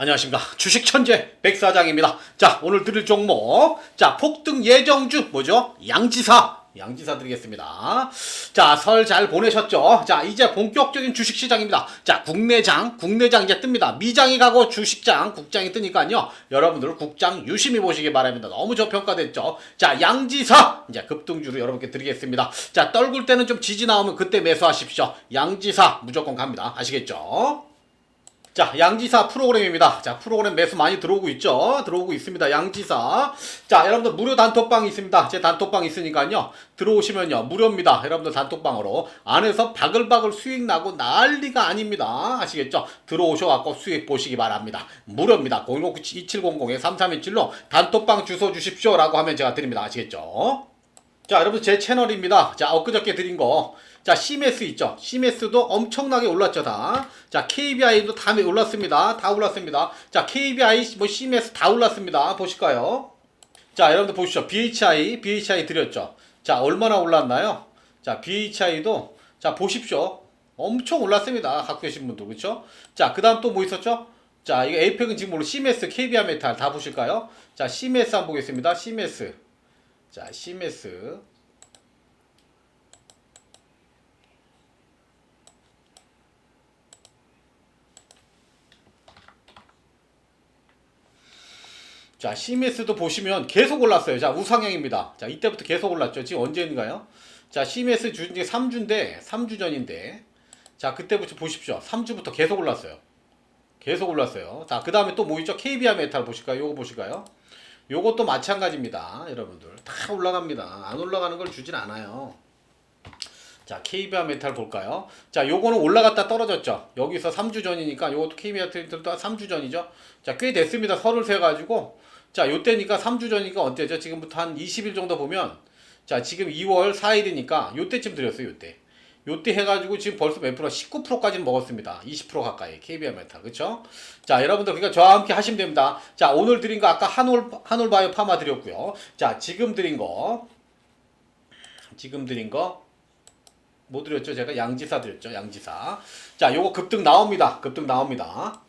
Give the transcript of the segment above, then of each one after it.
안녕하십니까 주식 천재 백사장입니다. 자 오늘 드릴 종목 자 폭등 예정주 뭐죠? 양지사 양지사 드리겠습니다. 자 설 잘 보내셨죠? 자 이제 본격적인 주식 시장입니다. 자 국내장 국내장 이제 뜹니다. 미장이 가고 주식장 국장이 뜨니까요. 여러분들 국장 유심히 보시기 바랍니다. 너무 저평가됐죠? 자 양지사 이제 급등주로 여러분께 드리겠습니다. 자 떨굴 때는 좀 지지 나오면 그때 매수하십시오. 양지사 무조건 갑니다. 아시겠죠? 자, 양지사 프로그램입니다. 자, 프로그램 매수 많이 들어오고 있죠? 들어오고 있습니다. 양지사. 자, 여러분들 무료 단톡방 있습니다. 제 단톡방 있으니까요. 들어오시면요. 무료입니다. 여러분들 단톡방으로. 안에서 바글바글 수익 나고 난리가 아닙니다. 아시겠죠? 들어오셔갖고 수익 보시기 바랍니다. 무료입니다. 029-2700-3317로 단톡방 주소 주십시오. 라고 하면 제가 드립니다. 아시겠죠? 자, 여러분 제 채널입니다. 자, 엊그저께 드린 거. 자, CMS 있죠? CMS도 엄청나게 올랐죠, 다. 자, KBI도 다 올랐습니다. 다 올랐습니다. 자, KBI, 뭐 CMS 다 올랐습니다. 보실까요? 자, 여러분들 보시죠. BHI, BHI 드렸죠? 자, 얼마나 올랐나요? 자, BHI도, 자, 보십시오. 엄청 올랐습니다. 갖고 계신 분들, 그쵸? 자, 그 다음 또 뭐 있었죠? 자, 이거 에이펙은 지금 물론 CMS, KBI 메탈 다 보실까요? 자, CMS 한번 보겠습니다. CMS. 자, CMS. 자, CMS도 보시면 계속 올랐어요. 자, 우상향입니다. 자, 이때부터 계속 올랐죠. 지금 언제인가요? 자, CMS 주인 게 3주인데, 3주 전인데. 자, 그때부터 보십시오. 3주부터 계속 올랐어요. 계속 올랐어요. 자, 그 다음에 또 뭐 있죠? KBR 메탈 보실까요? 요거 보실까요? 요것도 마찬가지입니다. 여러분들. 다 올라갑니다. 안 올라가는 걸 주진 않아요. 자, KBR 메탈 볼까요? 자, 요거는 올라갔다 떨어졌죠. 여기서 3주 전이니까 요것도 KBR 메탈도 3주 전이죠. 자, 꽤 됐습니다. 설을 세 가지고 자, 요때니까 3주 전이니까 어때죠? 지금부터 한 20일 정도 보면 자, 지금 2월 4일이니까 요때쯤 드렸어요. 요때. 요때 해가지고 지금 벌써 몇 프로? 19%까지는 먹었습니다. 20% 가까이 KBR 메탈 그쵸? 자 여러분들 그러니까 저와 함께 하시면 됩니다. 자 오늘 드린 거 아까 한올 한올바이오 파마 드렸고요. 자 지금 드린 거 지금 드린 거뭐 드렸죠? 제가 양지사 드렸죠. 양지사. 자 요거 급등 나옵니다. 급등 나옵니다.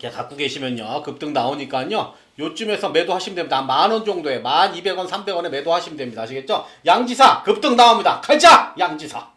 이렇게 갖고 계시면요 급등 나오니까요 요쯤에서 매도하시면 됩니다 만 원 정도에 만 이백 원 삼백 원에 매도하시면 됩니다 아시겠죠 양지사 급등 나옵니다 가자 양지사